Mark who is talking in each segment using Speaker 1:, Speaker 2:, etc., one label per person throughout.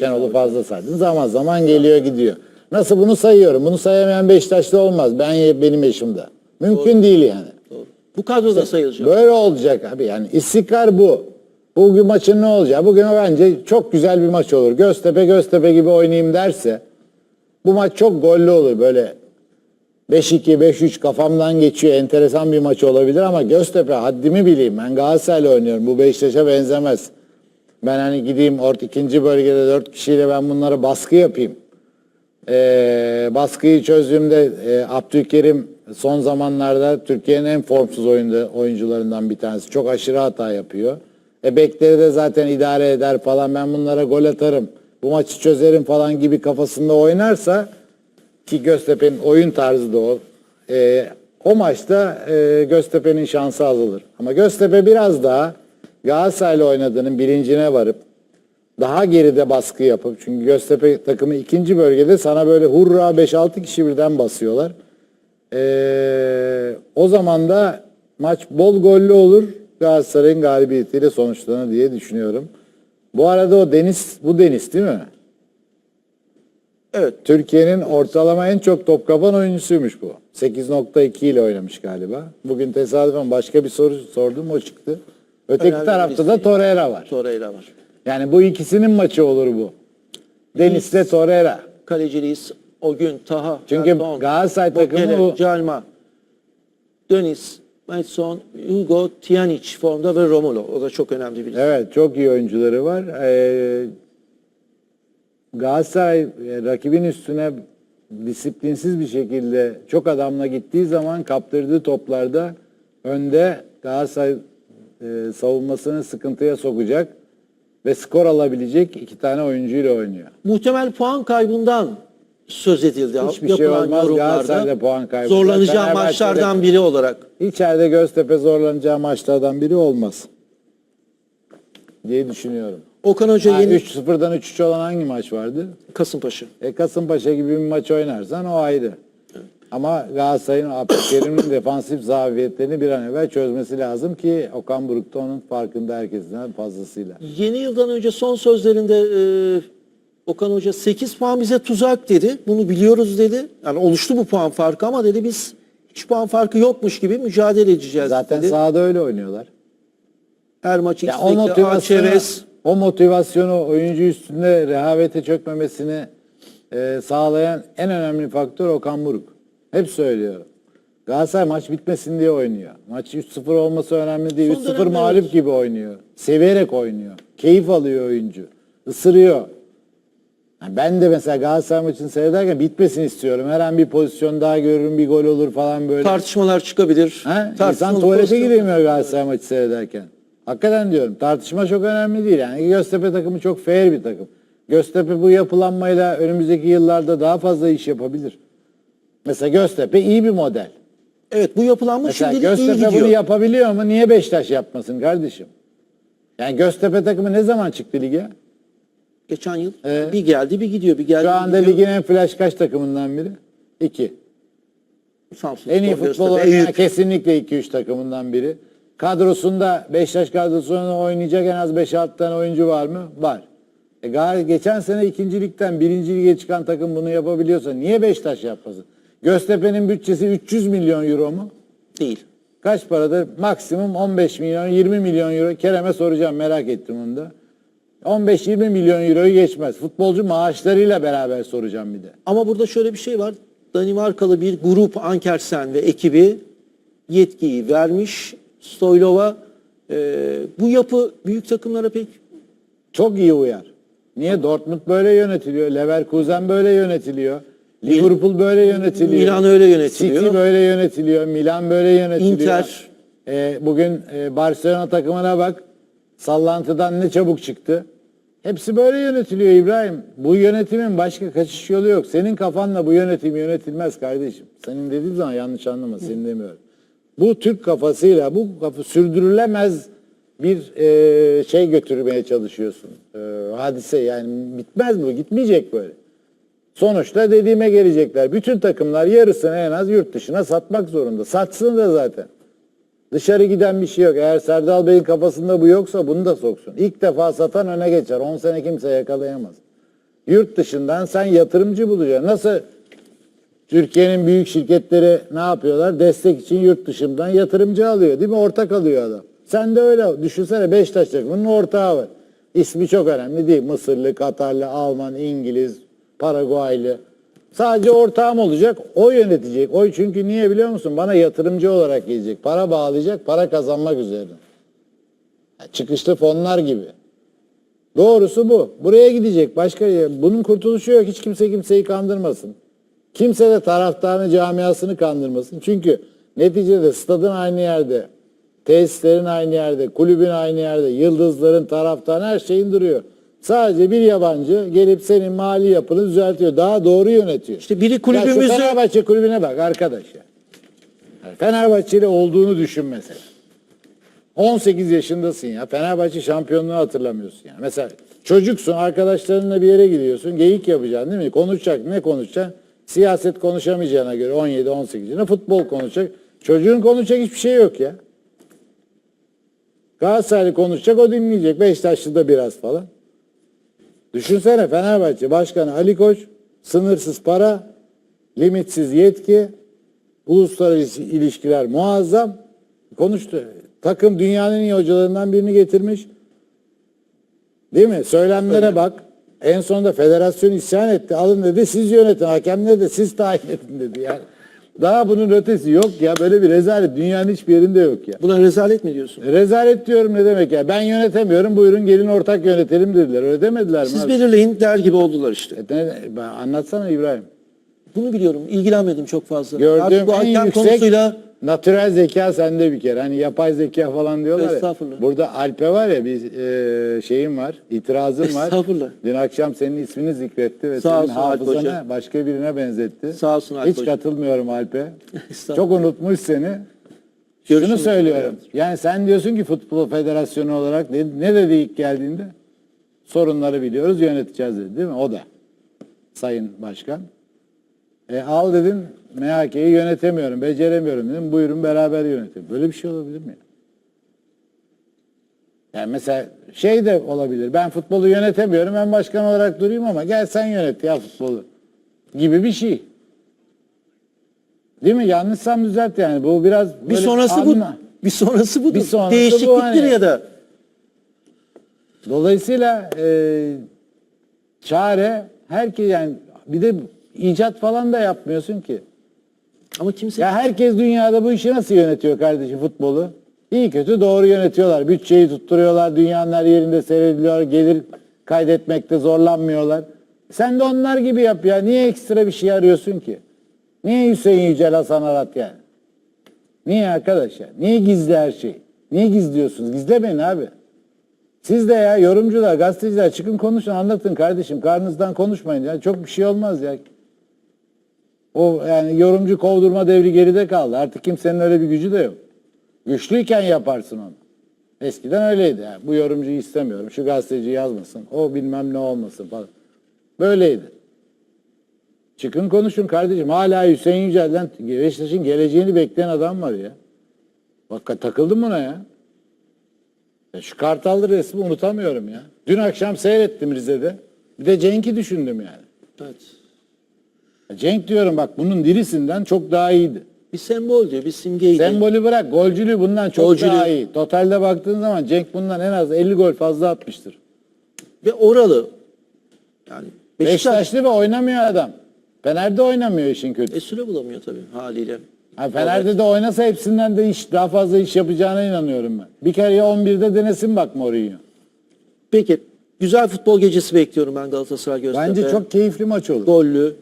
Speaker 1: Şenol'u fazla saydın. Zaman zaman geliyor gidiyor. Nasıl bunu sayıyorum? Bunu sayamayan Beşiktaş'ta olmaz. Ben benim yaşımda. Mümkün değil yani.
Speaker 2: Doğru. Bu kadroda sayılacak.
Speaker 1: Böyle olacak abi yani istikrar bu. Bugün maçın ne olacağı? Bugün bence çok güzel bir maç olur. Göztepe Göztepe gibi oynayayım derse bu maç çok gollü olur böyle 5-2 5-3 kafamdan geçiyor. Enteresan bir maç olabilir ama Göztepe haddimi bileyim. Ben Galatasaray'la oynuyorum. Bu Beşiktaş'a benzemez. Ben hani gideyim ort ikinci bölgede 4 kişiyle ben bunlara baskı yapayım. Ee, baskıyı çözdüğümde e, Abdülkerim son zamanlarda Türkiye'nin en formsuz oyunda, oyuncularından bir tanesi. Çok aşırı hata yapıyor. E bekleri de zaten idare eder falan ben bunlara gol atarım. Bu maçı çözerim falan gibi kafasında oynarsa ki Göztepe'nin oyun tarzı da o. e, o maçta e, Göztepe'nin şansı azalır. Ama Göztepe biraz daha Galatasaray'la oynadığının bilincine varıp daha geride baskı yapıp çünkü Göztepe takımı ikinci bölgede sana böyle hurra 5-6 kişi birden basıyorlar. Ee, o zaman da maç bol gollü olur. Galatasaray'ın galibiyetiyle sonuçlanır diye düşünüyorum. Bu arada o Deniz, bu Deniz değil mi?
Speaker 2: Evet.
Speaker 1: Türkiye'nin ortalama en çok top kapan oyuncusuymuş bu. 8.2 ile oynamış galiba. Bugün tesadüfen başka bir soru sordum o çıktı. Öteki
Speaker 2: Önemli
Speaker 1: tarafta da
Speaker 2: isim.
Speaker 1: Torreira var.
Speaker 2: Torreira var.
Speaker 1: Yani bu ikisinin maçı olur bu. Deniz'le Torreira.
Speaker 2: Kaleciliyiz. O gün Taha,
Speaker 1: Çünkü
Speaker 2: Erdoğan,
Speaker 1: Galatasaray takımı
Speaker 2: Bokele,
Speaker 1: bu-
Speaker 2: Calma, Deniz, Madison, Hugo, Tijanic formda ve Romulo. O da çok önemli bir.
Speaker 1: Evet çok iyi oyuncuları var. Ee, Galatasaray e, rakibin üstüne disiplinsiz bir şekilde çok adamla gittiği zaman kaptırdığı toplarda önde Galatasaray e, savunmasını sıkıntıya sokacak ve skor alabilecek iki tane oyuncuyla oynuyor.
Speaker 2: Muhtemel puan kaybından söz edildi.
Speaker 1: Hiçbir şey
Speaker 2: yapılan
Speaker 1: olmaz. Galatasaray'da puan kaybı.
Speaker 2: Zorlanacağı
Speaker 1: Fenerbahçe'de-
Speaker 2: maçlardan biri olarak.
Speaker 1: İçeride Göztepe zorlanacağı maçlardan biri olmaz diye düşünüyorum.
Speaker 2: Okan Hoca
Speaker 1: Ha,
Speaker 2: yeni
Speaker 1: 3-0'dan 3-3 olan hangi maç vardı?
Speaker 2: Kasımpaşa.
Speaker 1: E Kasımpaşa gibi bir maç oynarsan o ayrı. Ama Galatasaray'ın Abdülkerim'in defansif zafiyetlerini bir an evvel çözmesi lazım ki Okan Buruk da onun farkında herkesten fazlasıyla.
Speaker 2: Yeni yıldan önce son sözlerinde e, Okan Hoca 8 puan bize tuzak dedi. Bunu biliyoruz dedi. Yani oluştu bu puan farkı ama dedi biz hiç puan farkı yokmuş gibi mücadele edeceğiz
Speaker 1: Zaten
Speaker 2: dedi.
Speaker 1: sahada öyle oynuyorlar.
Speaker 2: Her maç
Speaker 1: Ya o motivasyonu, o motivasyonu oyuncu üstünde rehavete çökmemesini e, sağlayan en önemli faktör Okan Buruk. Hep söylüyorum. Galatasaray maç bitmesin diye oynuyor. Maç 3-0 olması önemli değil.
Speaker 2: Son
Speaker 1: 3-0
Speaker 2: dönemde
Speaker 1: mağlup
Speaker 2: evet.
Speaker 1: gibi oynuyor. Severek oynuyor. Keyif alıyor oyuncu. Isırıyor. Yani ben de mesela Galatasaray maçını seyrederken bitmesin istiyorum. Her an bir pozisyon daha görürüm, bir gol olur falan böyle.
Speaker 2: tartışmalar çıkabilir.
Speaker 1: Ha? İnsan
Speaker 2: Tartışmalı
Speaker 1: tuvalete
Speaker 2: pozisyon-
Speaker 1: giremiyor Galatasaray maçı seyrederken. Hakikaten diyorum tartışma çok önemli değil. Yani Göztepe takımı çok fair bir takım. Göztepe bu yapılanmayla önümüzdeki yıllarda daha fazla iş yapabilir. Mesela Göztepe iyi bir model.
Speaker 2: Evet bu yapılanma
Speaker 1: Mesela
Speaker 2: şimdilik iyi
Speaker 1: Göztepe
Speaker 2: gidiyor.
Speaker 1: bunu yapabiliyor mu? Niye Beşiktaş yapmasın kardeşim? Yani Göztepe takımı ne zaman çıktı lige?
Speaker 2: Geçen yıl
Speaker 1: Ee?
Speaker 2: bir geldi bir gidiyor. Bir geldi
Speaker 1: Şu
Speaker 2: bir
Speaker 1: anda
Speaker 2: gidiyor.
Speaker 1: ligin en flash kaç takımından biri? İki.
Speaker 2: Samsun
Speaker 1: En iyi
Speaker 2: Spor,
Speaker 1: futbol
Speaker 2: Göztepe,
Speaker 1: oynayan
Speaker 2: Eyüp.
Speaker 1: kesinlikle 2-3 takımından biri. Kadrosunda Beşiktaş kadrosunda oynayacak en az 5-6 tane oyuncu var mı? Var. E geçen sene ikinci ligden birinci lige çıkan takım bunu yapabiliyorsa niye Beşiktaş yapmasın? Göztepe'nin bütçesi 300 milyon euro mu?
Speaker 2: Değil.
Speaker 1: Kaç paradır? Maksimum 15 milyon 20 milyon euro. Kerem'e soracağım merak ettim onu da. 15-20 milyon euroyu geçmez. Futbolcu maaşlarıyla beraber soracağım bir de.
Speaker 2: Ama burada şöyle bir şey var. Danimarkalı bir grup Ankersen ve ekibi yetkiyi vermiş Stoylova. Ee, bu yapı büyük takımlara pek
Speaker 1: Çok iyi uyar. Niye? Dortmund böyle yönetiliyor. Leverkusen böyle yönetiliyor. Liverpool böyle yönetiliyor.
Speaker 2: Milan öyle yönetiliyor.
Speaker 1: City böyle yönetiliyor. Milan böyle yönetiliyor.
Speaker 2: Inter.
Speaker 1: Ee, bugün e, Barcelona takımına bak. Sallantıdan ne çabuk çıktı. Hepsi böyle yönetiliyor İbrahim. Bu yönetimin başka kaçış yolu yok. Senin kafanla bu yönetim yönetilmez kardeşim. Senin dediğim zaman yanlış anlama. Senin demiyorum. Bu Türk kafasıyla bu kafa sürdürülemez bir e, şey götürmeye çalışıyorsun. E, hadise yani bitmez bu. Gitmeyecek böyle. Sonuçta dediğime gelecekler. Bütün takımlar yarısını en az yurt dışına satmak zorunda. Satsın da zaten. Dışarı giden bir şey yok. Eğer Serdal Bey'in kafasında bu yoksa bunu da soksun. İlk defa satan öne geçer. 10 sene kimse yakalayamaz. Yurt dışından sen yatırımcı bulacaksın. Nasıl Türkiye'nin büyük şirketleri ne yapıyorlar? Destek için yurt dışından yatırımcı alıyor değil mi? Ortak alıyor adam. Sen de öyle düşünsene Beşiktaş takımının ortağı var. İsmi çok önemli değil. Mısırlı, Katarlı, Alman, İngiliz, Paraguaylı. Sadece ortağım olacak. O yönetecek. O çünkü niye biliyor musun? Bana yatırımcı olarak gelecek. Para bağlayacak. Para kazanmak üzerine. Ya Çıkışlı fonlar gibi. Doğrusu bu. Buraya gidecek. Başka yer- bunun kurtuluşu yok. Hiç kimse kimseyi kandırmasın. Kimse de taraftarını, camiasını kandırmasın. Çünkü neticede stadın aynı yerde, tesislerin aynı yerde, kulübün aynı yerde, yıldızların, taraftarın her şeyin duruyor. Sadece bir yabancı gelip senin mali yapını düzeltiyor. Daha doğru yönetiyor.
Speaker 2: İşte biri
Speaker 1: Ya
Speaker 2: kulübümüzü
Speaker 1: Fenerbahçe kulübüne bak arkadaş ya. Fenerbahçeli olduğunu düşün mesela. 18 yaşındasın ya. Fenerbahçe şampiyonluğu hatırlamıyorsun yani. Mesela çocuksun arkadaşlarınla bir yere gidiyorsun. Geyik yapacaksın değil mi? Konuşacak ne konuşacaksın? Siyaset konuşamayacağına göre 17-18 yaşında futbol konuşacak. Çocuğun konuşacak hiçbir şey yok ya. Galatasaraylı konuşacak o dinleyecek. Beşiktaşlı da biraz falan. Düşünsene Fenerbahçe Başkanı Ali Koç sınırsız para, limitsiz yetki, uluslararası ilişkiler muazzam konuştu. Takım dünyanın en iyi hocalarından birini getirmiş. Değil mi? Söylemlere bak. En sonunda federasyon isyan etti. Alın dedi siz yönetin. Hakemleri de siz tayin edin dedi. Yani daha bunun ötesi yok ya. Böyle bir rezalet dünyanın hiçbir yerinde yok ya.
Speaker 2: buna rezalet mi diyorsun?
Speaker 1: Rezalet diyorum ne demek ya? Ben yönetemiyorum. Buyurun gelin ortak yönetelim dediler. Öyle demediler mi?
Speaker 2: Siz
Speaker 1: abi?
Speaker 2: belirleyin der gibi oldular işte.
Speaker 1: E, ne- ben- anlatsana İbrahim.
Speaker 2: Bunu biliyorum. İlgilenmedim çok fazla.
Speaker 1: Gördüğüm
Speaker 2: Artık bu
Speaker 1: en
Speaker 2: hakem
Speaker 1: yüksek
Speaker 2: konusuyla
Speaker 1: natürel zeka sende bir kere. Hani yapay zeka falan diyorlar ya.
Speaker 2: Estağfurullah.
Speaker 1: Burada Alp'e var ya bir e, şeyim var, itirazım var.
Speaker 2: Estağfurullah.
Speaker 1: Dün akşam senin ismini zikretti ve
Speaker 2: Sağ
Speaker 1: senin
Speaker 2: olsun Alp
Speaker 1: hafızana
Speaker 2: Hoca.
Speaker 1: başka birine benzetti.
Speaker 2: Sağ olsun Alp
Speaker 1: Hiç
Speaker 2: Hoca.
Speaker 1: katılmıyorum Alp'e.
Speaker 2: Estağfurullah.
Speaker 1: Çok unutmuş seni. Şunu
Speaker 2: Görüşürüz.
Speaker 1: söylüyorum. Yani sen diyorsun ki futbol federasyonu olarak ne, ne dedi ilk geldiğinde? Sorunları biliyoruz, yöneteceğiz dedi değil mi? O da. Sayın Başkan. E al dedin MHK'yi yönetemiyorum, beceremiyorum dedim. Buyurun beraber yönetelim. Böyle bir şey olabilir mi? Yani mesela şey de olabilir. Ben futbolu yönetemiyorum. Ben başkan olarak durayım ama gel sen yönet ya futbolu. Gibi bir şey. Değil mi? Yanlışsam düzelt yani. Bu biraz
Speaker 2: bir sonrası bu.
Speaker 1: anla.
Speaker 2: Bir sonrası budur.
Speaker 1: Bir sonrası bu
Speaker 2: Değişikliktir
Speaker 1: hani.
Speaker 2: ya da.
Speaker 1: Dolayısıyla e, çare herkes yani bir de icat falan da yapmıyorsun ki.
Speaker 2: Ama kimse
Speaker 1: Ya herkes dünyada bu işi nasıl yönetiyor kardeşim futbolu? İyi kötü doğru yönetiyorlar. Bütçeyi tutturuyorlar. Dünyanın her yerinde seyrediliyor. Gelir kaydetmekte zorlanmıyorlar. Sen de onlar gibi yap ya. Niye ekstra bir şey arıyorsun ki? Niye Hüseyin Yücel Hasan Arat yani? Niye arkadaş ya? Niye gizli her şey? Niye gizliyorsunuz? Gizlemeyin abi. Siz de ya yorumcular, gazeteciler çıkın konuşun anlatın kardeşim. Karnınızdan konuşmayın ya. Çok bir şey olmaz ya. O yani yorumcu kovdurma devri geride kaldı. Artık kimsenin öyle bir gücü de yok. Güçlüyken yaparsın onu. Eskiden öyleydi. Yani bu yorumcuyu istemiyorum. Şu gazeteci yazmasın. O bilmem ne olmasın falan. Böyleydi. Çıkın konuşun kardeşim. Hala Hüseyin Yücel'den Beşiktaş'ın geleceğini bekleyen adam var ya. Bak takıldım buna ya. ya. Şu Kartallı resmi unutamıyorum ya. Dün akşam seyrettim Rize'de. Bir de Cenk'i düşündüm yani.
Speaker 2: evet.
Speaker 1: Cenk diyorum bak bunun dirisinden çok daha iyiydi.
Speaker 2: bir sembol diyor, bir simgeydi.
Speaker 1: Sembolü bırak golcülüğü bundan çok
Speaker 2: Golcülüğü.
Speaker 1: daha iyi. Totalde baktığın zaman Cenk bundan en az 50 gol fazla atmıştır.
Speaker 2: Ve oralı. Yani Beşiktaş
Speaker 1: Beşiktaşlı ve oynamıyor adam. Fener'de oynamıyor işin kötü.
Speaker 2: e, süre bulamıyor tabii haliyle.
Speaker 1: Ha, Fener'de de oynasa hepsinden de iş daha fazla iş yapacağına inanıyorum ben. Bir kere ya 11'de denesin bak Mourinho.
Speaker 2: Peki güzel futbol gecesi bekliyorum ben Galatasaray Göztepe.
Speaker 1: Bence çok keyifli maç olur.
Speaker 2: gollü.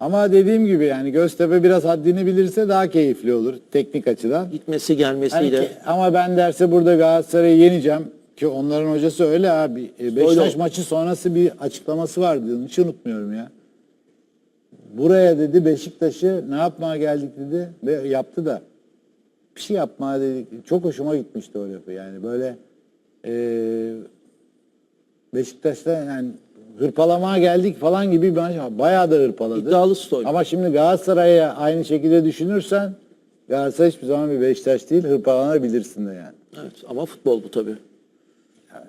Speaker 1: Ama dediğim gibi yani Göztepe biraz haddini bilirse daha keyifli olur teknik açıdan.
Speaker 2: Gitmesi
Speaker 1: Hani
Speaker 2: gelmesiyle.
Speaker 1: ki- ama ben derse burada Galatasaray'ı yeneceğim ki onların hocası öyle abi. E, Beşiktaş
Speaker 2: Öyle.
Speaker 1: maçı sonrası bir açıklaması vardı. Hiç unutmuyorum ya. Buraya dedi Beşiktaş'ı ne yapmaya geldik dedi ve yaptı da. Bir şey yapmaya dedik. Çok hoşuma gitmişti o lafı. Yani böyle e, Beşiktaş'ta yani hırpalamaya geldik falan gibi bir maç. Bayağı da hırpaladı.
Speaker 2: İddialı stoy.
Speaker 1: Ama şimdi Galatasaray'a aynı şekilde düşünürsen Galatasaray hiçbir zaman bir Beşiktaş değil hırpalanabilirsin de yani.
Speaker 2: Evet ama futbol bu tabii.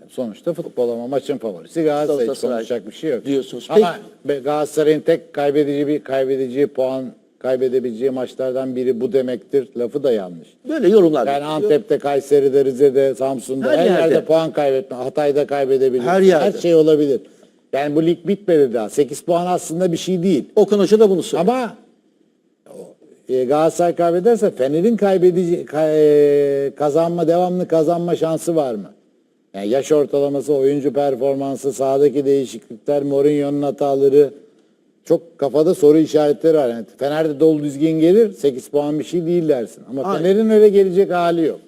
Speaker 1: Sonuçta futbol ama maçın favorisi Galatasaray. Hiç konuşacak bir şey yok.
Speaker 2: diyorsunuz.
Speaker 1: Ama Galatasaray'ın tek kaybedici bir kaybedeceği puan kaybedebileceği maçlardan biri bu demektir. Lafı da yanlış.
Speaker 2: Böyle yorumlar.
Speaker 1: Yani. Antep'te, Kayseri'de, Rize'de, Samsun'da
Speaker 2: Her
Speaker 1: her, yerde.
Speaker 2: yerde.
Speaker 1: puan kaybetme. Hatay'da kaybedebilir.
Speaker 2: Her yerde.
Speaker 1: şey olabilir. Yani bu lig bitmedi daha. 8 puan aslında bir şey değil.
Speaker 2: Okan Hoca da bunu söylüyor.
Speaker 1: Ama e, Galatasaray kaybederse Fener'in kaybedici ka- e, kazanma devamlı kazanma şansı var mı? Yani yaş ortalaması, oyuncu performansı, sahadaki değişiklikler, Mourinho'nun hataları çok kafada soru işaretleri var. Yani Fener'de dolu düzgün gelir 8 puan bir şey değil dersin. Ama. Fener'in öyle gelecek hali yok.